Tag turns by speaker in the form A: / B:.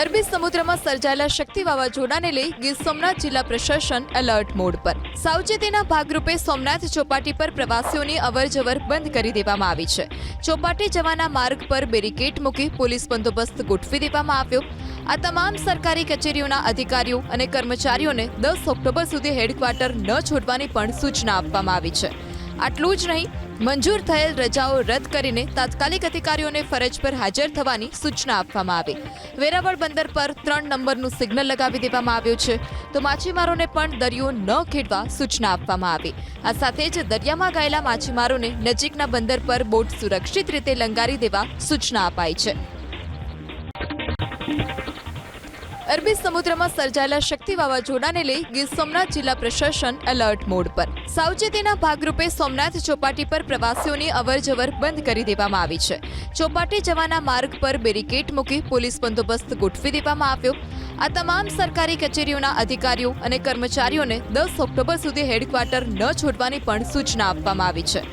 A: અરબી સમુદ્રમાં સર્જાયેલા શક્તિ વાવાઝોડાને લઈ ગીર સોમનાથ જિલ્લા પ્રશાસન એલર્ટ મોડ પર. સાવચેતીના ભાગરૂપે સોમનાથ ચોપાટી પર પ્રવાસીઓની અવરજવર બંધ કરી દેવામાં આવી છે. ચોપાટી જવાના માર્ગ પર બેરિકેટ મૂકી પોલીસ બંદોબસ્ત ગોઠવી દેવામાં આવ્યો. આ તમામ સરકારી કચેરીઓના અધિકારીઓ અને કર્મચારીઓને દસ ઓક્ટોબર સુધી હેડક્વાર્ટર ન છોડવાની પણ સૂચના આપવામાં આવી છે. આટલું જ નહીં મંજૂર થયેલ રજાઓ રદ કરીને તાત્કાલિક અધિકારીઓને ફરજ પર હાજર થવાની સૂચના આપવામાં આવી. વેરાવળ બંદર પર ત્રણ નંબરનું સિગ્નલ લગાવી દેવામાં આવ્યું છે. તો માછીમારોને પણ દરિયો ન ખેડવા સૂચના આપવામાં આવી. આ સાથે જ દરિયામાં ગયેલા માછીમારોને નજીકના બંદર પર બોટ સુરક્ષિત રીતે લંગારી દેવા સૂચના અપાઈ છે. અરબી સમુદ્રમાં સર્જાયેલા શક્તિ વાવાઝોડાને લઈ ગીર સોમનાથ જિલ્લા પ્રશાસન એલર્ટ મોડ પર. સાવચેતીના ભાગરૂપે સોમનાથ ચોપાટી પર પ્રવાસીઓની અવરજવર બંધ કરી દેવામાં આવી છે. ચોપાટી જવાના માર્ગ પર બેરિકેટ મૂકી પોલીસ બંદોબસ્ત ગોઠવી દેવામાં આવ્યો. આ તમામ સરકારી કચેરીઓના અધિકારીઓ અને કર્મચારીઓને દસ ઓક્ટોબર સુધી હેડક્વાર્ટર ન છોડવાની પણ સૂચના આપવામાં આવી છે.